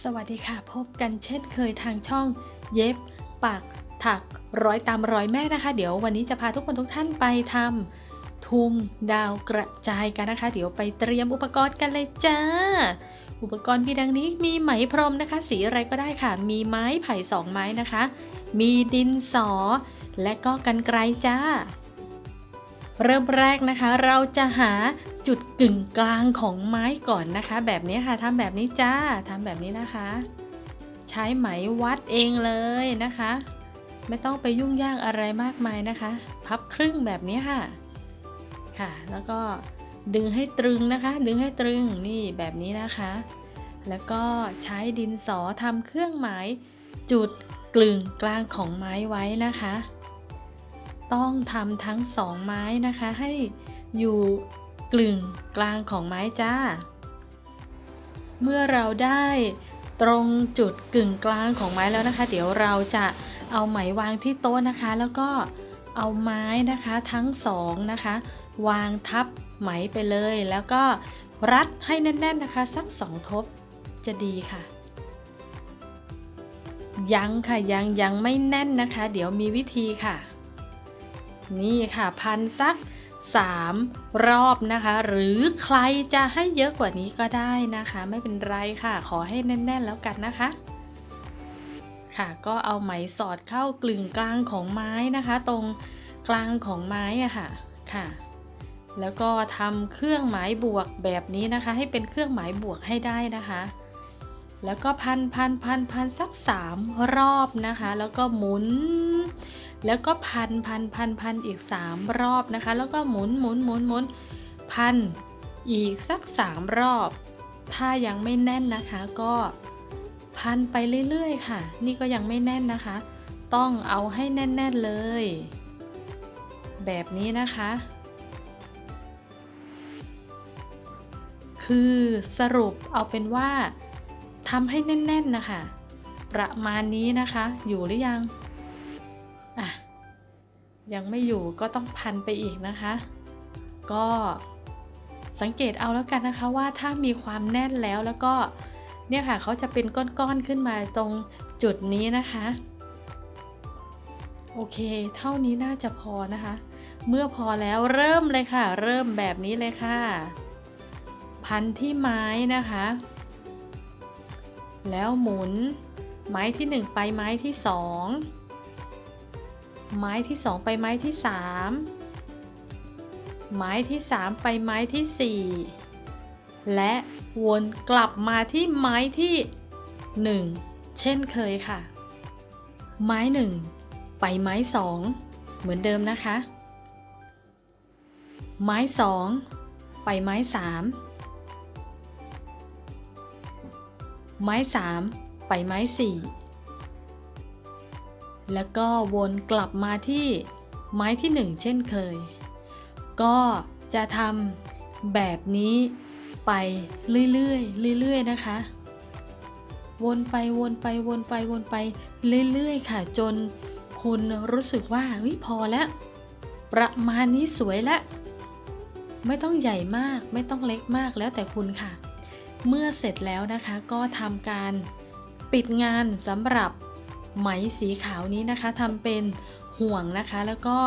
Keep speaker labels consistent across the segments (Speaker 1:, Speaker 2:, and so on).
Speaker 1: สวัสดีค่ะ พบกันเช่นเคยทางช่องเย็บปักถักร้อยตามร้อยแม่นะคะ เดี๋ยววันนี้จะพาทุกคนทุกท่านไปทำทุงดาวกระจายกันนะคะ เดี๋ยวไปเตรียมอุปกรณ์กันเลยจ้า อุปกรณ์มีดังนี้มีไหมพรมนะคะ สีอะไรก็ได้ค่ะ มีไม้ไผ่สองไม้นะคะ มีดินสอ และก็กันไกรจ้า เริ่มแรกนะคะ เราจะหาจุดกึ่งกลางของไม้ก่อนนะคะ แบบนี้ค่ะทำแบบนี้จ้าทำแบบนี้นะคะ ใช้ไหมวัดเองเลยนะคะ ไม่ต้องไปยุ่งยากอะไรมากมายนะคะ พับครึ่งแบบนี้ค่ะค่ะ แล้วก็ดึงให้ตรึงนะคะ ดึงให้ตรึงนี่แบบนี้นะคะ แล้วก็ใช้ดินสอทำเครื่องหมายจุดกลึงกลางของไม้ไว้นะคะ ต้องทำทั้งสองไม้นะคะให้อยู่กลึงกลางของไม้จ้า เมื่อเราได้ตรงจุดกึ่งกลางของไม้แล้วนะคะ เดี๋ยวเราจะเอาไหมวางที่โต๊ะนะคะ แล้วก็เอาไม้นะคะทั้งสองนะคะ วางทับไหมไปเลย แล้วก็รัดให้แน่น ๆนะคะ สักสองทบจะดีค่ะ ยังค่ะยังยังไม่แน่นนะคะ เดี๋ยวมีวิธีค่ะ นี่ค่ะพันสัก 3 รอบนะคะ หรือใครจะให้เยอะกว่านี้ก็ได้นะคะ ไม่เป็นไรค่ะ ขอให้แน่น ๆ แล้วกันนะคะ ค่ะก็เอาไหมสอดเข้ากลึงกลางของไม้นะคะ ตรงกลางของไม้อะค่ะค่ะ แล้วก็ทำเครื่องหมายบวกแบบนี้นะคะ ให้เป็นเครื่องหมายบวกให้ได้นะคะ แล้วก็พันพันพันพันสักสามรอบนะคะ แล้วก็หมุน แล้วก็พันพันพันพันอีกสามรอบนะคะ แล้วก็หมุนหมุนหมุนหมุนพันอีกสักสามรอบ ถ้ายังไม่แน่นนะคะก็พันไปเรื่อยๆ ค่ะ นี่ก็ยังไม่แน่นนะคะ ต้องเอาให้แน่น ๆ เลย แบบนี้นะคะ คือสรุปเอาเป็นว่า ทำให้แน่นๆนะคะ ประมาณนี้นะคะ อยู่หรือยังอะยังไม่อยู่ก็ต้องพันไปอีกนะคะ ก็สังเกตเอาแล้วกันนะคะว่าถ้ามีความแน่นแล้วแล้วก็เนี่ยค่ะเขาจะเป็นก้อนๆขึ้นมาตรงจุดนี้นะคะ โอเค เท่านี้น่าจะพอนะคะ เมื่อพอแล้วเริ่มเลยค่ะ เริ่มแบบนี้เลยค่ะ พันที่ไม้นะคะ แล้วหมุน ไม้ที่ 1 ไปไม้ที่ 2 ไม้ที่ 2 ไปไม้ที่ 3 ไม้ที่ 3 ไปไม้ที่ 4 และวนกลับมาที่ไม้ที่ 1 เช่นเคยค่ะ ไม้ 1 ไปไม้ 2 เหมือนเดิมนะคะ ไม้ 2 ไปไม้ 3 ไม้ 3 ไปไม้ 4 แล้วก็วนกลับมาที่ไม้ที่ 1 เช่นเคย ก็จะทำแบบนี้ไปเรื่อยๆเรื่อยๆนะคะ วนไปวนไปวนไปวนไปเรื่อยๆค่ะ จนคุณรู้สึกว่าเฮ้ยพอแล้ว ประมาณนี้สวยแล้ว ไม่ต้องใหญ่มากไม่ต้องเล็กมากแล้วแต่คุณค่ะ เมื่อเสร็จแล้วนะคะก็ทำการปิดงานสำหรับไหมสีขาวนี้นะคะทำเป็นห่วงนะคะ แล้วก็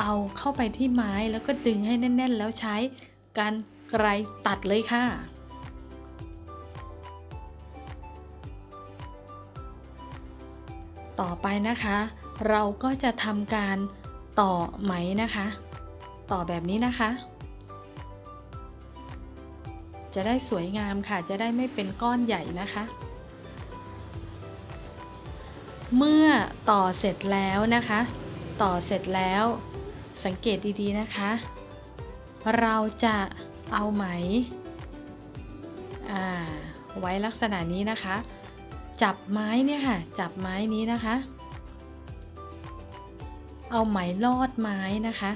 Speaker 1: เอาเข้าไปที่ไม้แล้วก็ดึงให้แน่น ๆ แล้วใช้กันไกรตัดเลยค่ะ ต่อไปนะคะ เราก็จะทำการต่อไหมนะคะ ต่อแบบนี้นะคะ จะได้สวยงามค่ะ จะได้ไม่เป็นก้อนใหญ่นะคะ เมื่อต่อเสร็จแล้วนะคะ ต่อเสร็จแล้วสังเกตดีๆนะคะ เราจะเอาไหมไว้ลักษณะนี้นะคะ จับไม้เนี่ยค่ะ จับไม้นี้นะคะ เอาไหมลอดไม้นะคะ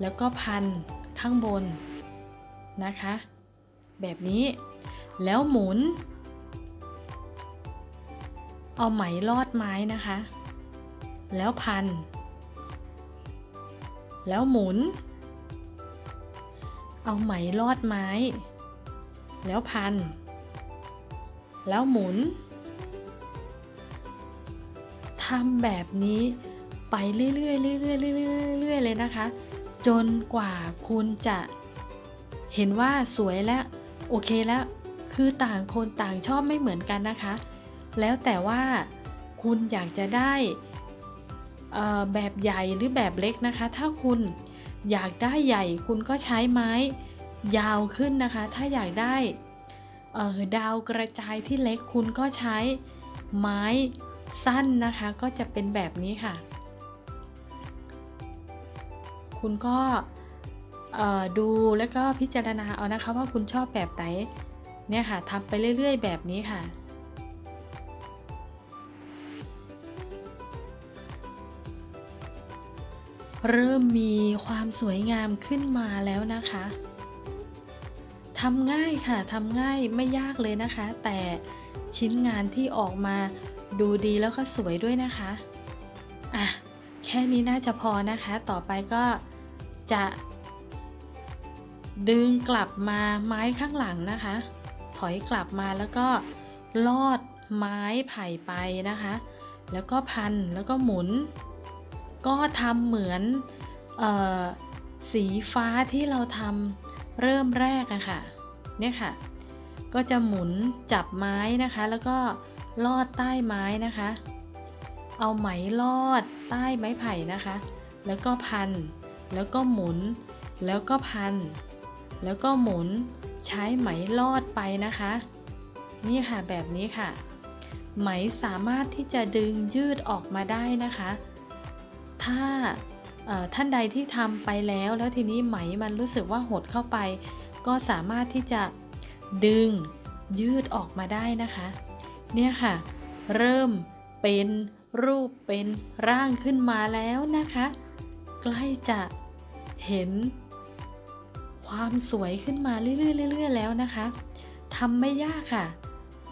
Speaker 1: แล้วก็พันข้างบน นะคะ แบบนี้แล้วหมุน เอาไหมลอดไม้นะคะ แล้วพัน แล้วหมุน เอาไหมลอดไม้ แล้วพัน แล้วหมุนทำแบบนี้ไปเรื่อยๆเรื่อยๆเรื่อยๆเรื่อยเลยนะคะ จนกว่าคุณจะ เห็นว่าสวยและโอเคแล้ว คือต่างคนต่างชอบไม่เหมือนกันนะคะ แล้วแต่ว่าคุณอยากจะได้แบบใหญ่หรือแบบเล็กนะคะ ถ้าคุณอยากได้ใหญ่คุณก็ใช้ไม้ยาวขึ้นนะคะ ถ้าอยากได้ดาวกระจายที่เล็กคุณก็ใช้ไม้สั้นนะคะ ก็จะเป็นแบบนี้ค่ะ คุณก็ ดูแล้วก็พิจารณาเอานะคะว่าคุณชอบแบบไหนเนี่ยค่ะทำไปเรื่อย ๆ แบบนี้ค่ะ เริ่มมีความสวยงามขึ้นมาแล้วนะคะทำง่ายค่ะทำง่ายไม่ยากเลยนะคะ แต่ชิ้นงานที่ออกมาดูดีแล้วก็สวยด้วยนะคะอะแค่นี้น่าจะพอนะคะ ต่อไปก็จะ ดึงกลับมาไม้ข้างหลังนะคะ ถอยกลับมาแล้วก็ลอดไม้ไผ่ไปนะคะ แล้วก็พันแล้วก็หมุน ก็ทำเหมือนออสีฟ้าที่เราทำเริ่มแรกอะค่ะเนี่ยค่ะ ก็จะหมุนจับไม้นะคะ แล้วก็ลอดใต้ไม้นะคะ เอาไหมลอดใต้ไม้ไผ่นะคะ แล้วก็พัน แล้วก็หมุน แล้วก็พัน แล้วก็หมุนใช้ไหมลอดไปนะคะ นี่ค่ะแบบนี้ค่ะ ไหมสามารถที่จะดึงยืดออกมาได้นะคะ ถ้าท่านใดที่ทำไปแล้วแล้วทีนี้ไหมมันรู้สึกว่าหดเข้าไป ก็สามารถที่จะดึงยืดออกมาได้นะคะ เนี่ยค่ะ เริ่มเป็นรูปเป็นร่างขึ้นมาแล้วนะคะ ใกล้จะเห็น ความสวยขึ้นมาเรื่อยๆแล้วนะคะทำไม่ยากค่ะ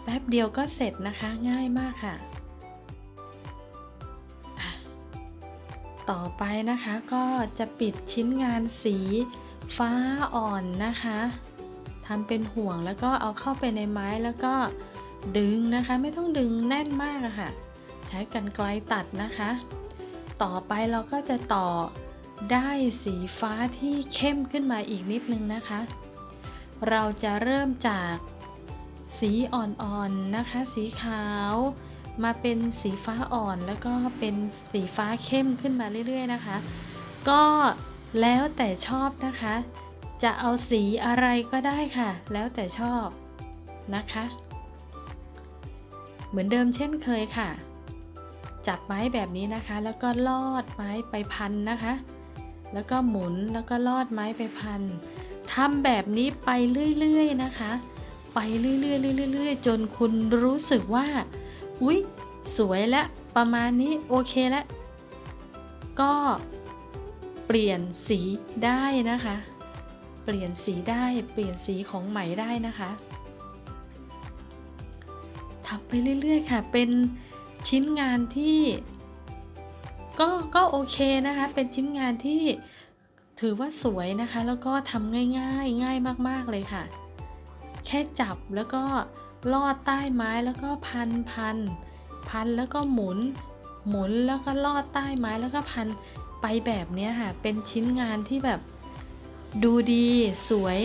Speaker 1: แป๊บเดียวก็เสร็จนะคะง่ายมากค่ะอะ ต่อไปนะคะก็จะปิดชิ้นงานสีฟ้าอ่อนนะคะทำเป็นห่วงแล้วก็เอาเข้าไปในไม้แล้วก็ดึงนะคะไม่ต้องดึงแน่นมากอะค่ะ ใช้กันไกลตัดนะคะ ต่อไปเราก็จะต่อ ได้สีฟ้าที่เข้มขึ้นมาอีกนิดนึงนะคะ เราจะเริ่มจากสีอ่อนๆนะคะ สีขาวมาเป็นสีฟ้าอ่อนแล้วก็เป็นสีฟ้าเข้มขึ้นมาเรื่อยๆนะคะ ก็แล้วแต่ชอบนะคะ จะเอาสีอะไรก็ได้ค่ะ แล้วแต่ชอบนะคะ เหมือนเดิมเช่นเคยค่ะ จับไม้แบบนี้นะคะ แล้วก็ลอดไม้ไปพันนะคะ แล้วก็หมุนแล้วก็ลอดไม้ไปพันทำแบบนี้ไปเรื่อยๆนะคะ ไปเรื่อยๆเรื่อยๆจนคุณรู้สึกว่า อุ๊ย สวยแล้วประมาณนี้โอเคแล้วก็เปลี่ยนสีได้นะคะ เปลี่ยนสีได้เปลี่ยนสีของไหมได้นะคะทำไปเรื่อยๆค่ะ เป็นชิ้นงานที่ ก็ก็โอเคนะคะ เป็นชิ้นงานที่ถือว่าสวยนะคะ แล้วก็ทำง่ายๆ ง่ายมากๆเลยค่ะ แค่จับแล้วก็ลอดใต้ไม้แล้วก็พันพันพันแล้วก็หมุน หมุนแล้วก็ลอดใต้ไม้แล้วก็พันไปแบบนี้ค่ะ เป็นชิ้นงานที่แบบดูดีสวย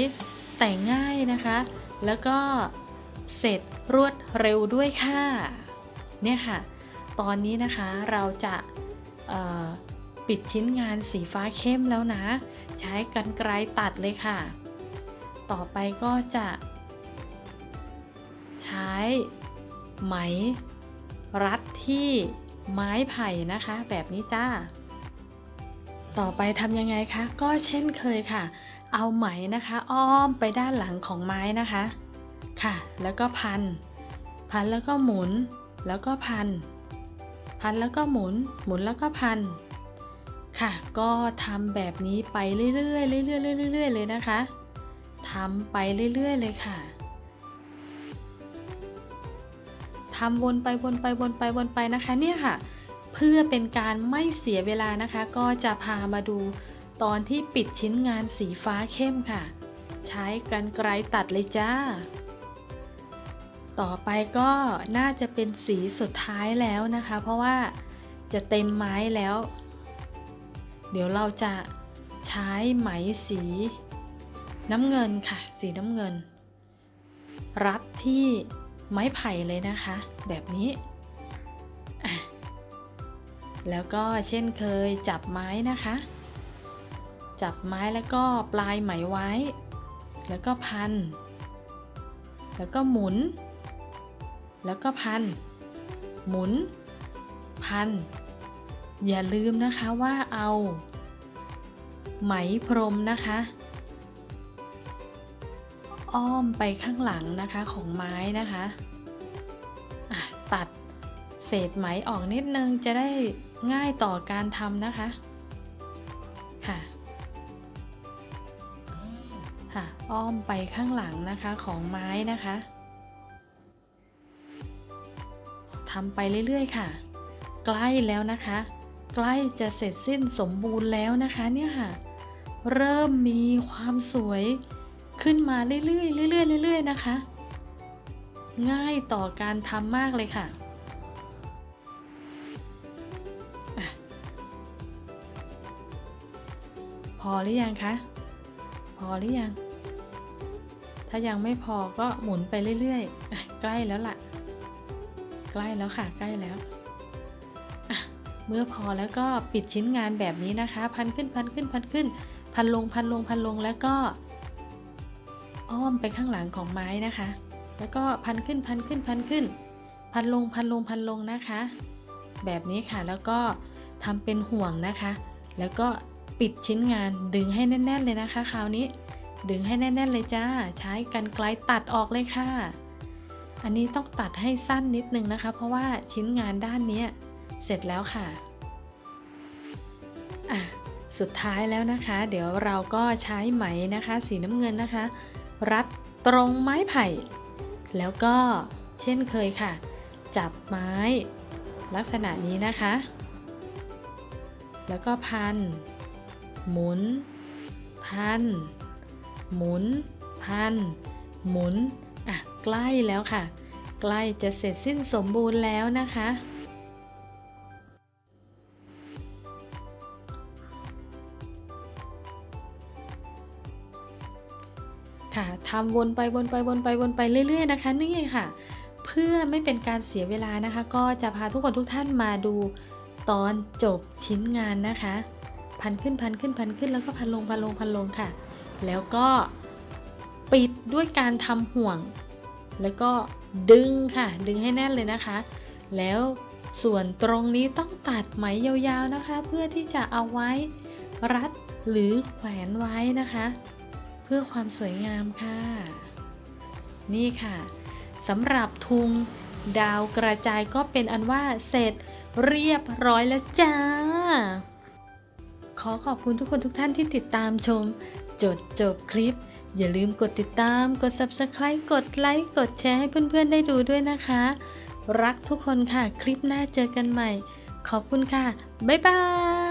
Speaker 1: แต่งง่ายนะคะ แล้วก็เสร็จรวดเร็วด้วยค่ะ เนี่ยค่ะ ตอนนี้นะคะเราจะ ปิดชิ้นงานสีฟ้าเข้มแล้วนะ ใช้กันไกลตัดเลยค่ะ ต่อไปก็จะ ใช้ไหม รัดที่ไม้ไผ่นะคะ แบบนี้จ้า ต่อไปทำยังไงคะ ก็เช่นเคยค่ะ เอาไหมนะคะ อ้อมไปด้านหลังของไม้นะคะ ค่ะ แล้วก็พัน พันแล้วก็หมุน แล้วก็พัน พันแล้วก็หมุน หมุนแล้วก็พัน ค่ะ ก็ทำแบบนี้ไปเรื่อยๆเรื่อยๆเรื่อยๆเลยนะคะทำไปเรื่อยๆเลยค่ะทำวนไปวนไปวนไปวนไปนะคะเนี่ยค่ะ เพื่อเป็นการไม่เสียเวลานะคะ ก็จะพามาดูตอนที่ปิดชิ้นงานสีฟ้าเข้มค่ะ ใช้กันไกลตัดเลยจ้า ต่อไปก็น่าจะเป็นสีสุดท้ายแล้วนะคะ เพราะว่าจะเต็มไม้แล้ว เดี๋ยวเราจะใช้ไหมสีน้ำเงินค่ะ สีน้ำเงิน รัดที่ไม้ไผ่เลยนะคะ แบบนี้ แล้วก็เช่นเคยจับไม้นะคะ จับไม้แล้วก็ปลายไหมไว้ แล้วก็พัน แล้วก็หมุน แล้วก็พัน หมุน พัน อย่าลืมนะคะว่าเอา ไหมพรมนะคะ อ้อมไปข้างหลังนะคะของไม้นะคะะตัดเศษไหมออกนิดนึงจะได้ง่ายต่อการทำนะคะค่ะค่ะ อ้อมไปข้างหลังนะคะของไม้นะคะ ทำไปเรื่อยๆ ค่ะ ใกล้แล้วนะคะ ใกล้จะเสร็จสิ้นสมบูรณ์แล้วนะคะเนี่ยค่ะ เริ่มมีความสวยขึ้นมาเรื่อยๆเรื่อยๆเรื่อยๆนะคะ ง่ายต่อการทำมากเลยค่ะพอหรือยังคะ พอหรือยัง ถ้ายังไม่พอก็หมุนไปเรื่อยๆ ใกล้แล้วล่ะ ใกล้แล้วค่ะใกล้แล้ว เมื่อพอแล้วก็ปิดชิ้นงานแบบนี้นะคะ พันขึ้นพันขึ้นพันขึ้น พันลงพันลงพันลงแล้วก็อ้อมไปข้างหลังของไม้นะคะ แล้วก็พันขึ้นพันขึ้นพันขึ้น พันลงพันลงพันลงนะคะ แบบนี้ค่ะแล้วก็ทำเป็นห่วงนะคะ แล้วก็ปิดชิ้นงานดึงให้แน่น ๆ เลยนะคะ คราวนี้ ดึงให้แน่น ๆ เลยจ้า ใช้กันไกลตัดออกเลยค่ะ อันนี้ต้องตัดให้สั้นนิดนึงนะคะ เพราะว่าชิ้นงานด้านนี้เสร็จแล้วค่ะอะ สุดท้ายแล้วนะคะ เดี๋ยวเราก็ใช้ไหมนะคะ สีน้ำเงินนะคะ รัดตรงไม้ไผ่ แล้วก็เช่นเคยค่ะ จับไม้ ลักษณะนี้นะคะ แล้วก็พัน หมุน พัน หมุน พัน หมุน ใกล้แล้วค่ะ ใกล้จะเสร็จสิ้นสมบูรณ์แล้วนะคะ ค่ะทำวนไปวนไปวนไปวนไปเรื่อย ๆ นะคะนี่ค่ะ เพื่อไม่เป็นการเสียเวลานะคะ ก็จะพาทุกคนทุกท่านมาดูตอนจบชิ้นงานนะคะ พันขึ้นพันขึ้นพันขึ้นแล้วก็พันลงพันลงพันลงค่ะ แล้วก็ปิดด้วยการทำห่วง แล้วก็ดึงค่ะ ดึงให้แน่นเลยนะคะ แล้วส่วนตรงนี้ต้องตัดไหมยาวๆนะคะ เพื่อที่จะเอาไว้รัดหรือแขวนไว้นะคะ เพื่อความสวยงามค่ะ นี่ค่ะสำหรับทุงดาวกระจายก็เป็นอันว่าเสร็จเรียบร้อยแล้วจ้า ขอขอบคุณทุกคนทุกท่านที่ติดตามชม จดจบคลิป อย่าลืมกดติดตาม กด subscribe กดไลค์ กดแชร์ให้เพื่อนๆได้ดูด้วยนะคะ รักทุกคนค่ะ คลิปหน้าเจอกันใหม่ ขอบคุณค่ะ บ๊ายบาย